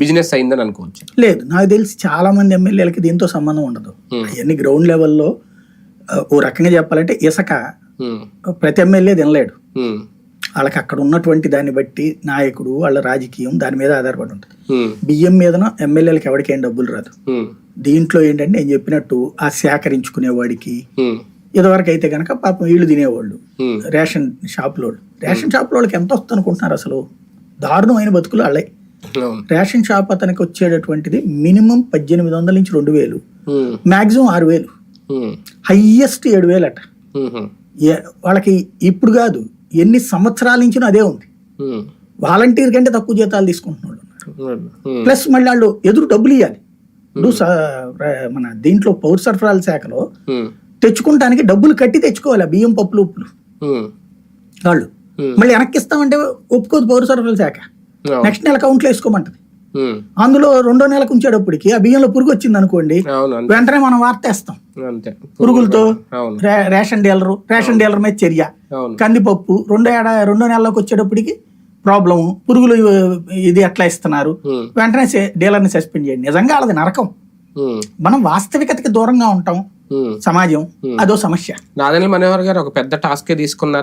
Business అయిందని అనుకోవచ్చు. లేదు నాకు తెలిసి చాలా మంది ఎమ్మెల్యేలకి దీంతో సంబంధం ఉండదు. అవన్నీ గ్రౌండ్ లెవెల్లో ఓ రకంగా చెప్పాలంటే ఇసుక ప్రతి ఎమ్మెల్యే తినలేడు. వాళ్ళకి అక్కడ ఉన్నటువంటి దాన్ని బట్టి నాయకుడు వాళ్ళ రాజకీయం దాని మీద ఆధారపడి ఉంటుంది. బియ్యం మీదన ఎమ్మెల్యేలకి ఎవరికేం డబ్బులు రాదు. దీంట్లో ఏంటంటే నేను చెప్పినట్టు ఆ సేకరించుకునేవాడికి ఇదివరకు అయితే కనుక పాపం వీళ్ళు తినేవాళ్ళు. రేషన్ షాపులో రేషన్ షాపులో వాళ్ళకి ఎంత వస్తుంది అనుకుంటున్నారు అసలు? దారుణమైన బతుకులు వాళ్ళే. రేషన్ షాప్ అతనికి వచ్చేటటువంటిది మినిమం పద్దెనిమిది వందల నుంచి రెండు వేలు. మాక్సిమం ఆరు వేలు. హయ్యెస్ట్ ఏడు వేలు అట వాళ్ళకి ఇప్పుడు కాదు ఎన్ని సంవత్సరాల నుంచి అదే ఉంది. వాలంటీర్ కంటే తక్కువ జీతాలు తీసుకుంటున్న వాళ్ళు ఉన్నారు ఉమ్, ప్లస్ మళ్ళీ వాళ్ళు ఎదురు డబ్బులు ఇవ్వాలి ఇప్పుడు మన దీంట్లో పౌర సరఫరాల శాఖలో తెచ్చుకుంటానికి డబ్బులు కట్టి తెచ్చుకోవాలి బియ్యం పప్పులు ఉప్పులు. వాళ్ళు. మళ్ళీ వెనక్కి ఇస్తామంటే ఒప్పుకోదు పౌర సరఫరాల శాఖ. నెక్స్ట్ నెల అకౌంట్లో వేసుకోమంటది. అందులో రెండో నెలకు ఉంచేటప్పటికి ఆ బియ్యంలో పురుగు వచ్చింది అనుకోండి వెంటనే మనం వార్త వేస్తాం. అంతే. పురుగులతో రేషన్ డీలరు రేషన్ డీలర్ మీద చర్య. కందిపప్పు రెండో ఏడా రెండో నెలలోకి వచ్చేటప్పటికి ప్రాబ్లము పురుగులు ఇది ఎట్లా ఇస్తున్నారు? వెంటనే డీలర్ని సస్పెండ్ చేయండి. నిజంగా వాళ్ళది నరకం. మనం వాస్తవికతకి దూరంగా ఉంటాం. సమాజం అదో సమస్య. నాదెండ్ల మనోహర్ గారు ఒక పెద్ద టాస్కే తీసుకున్నారు.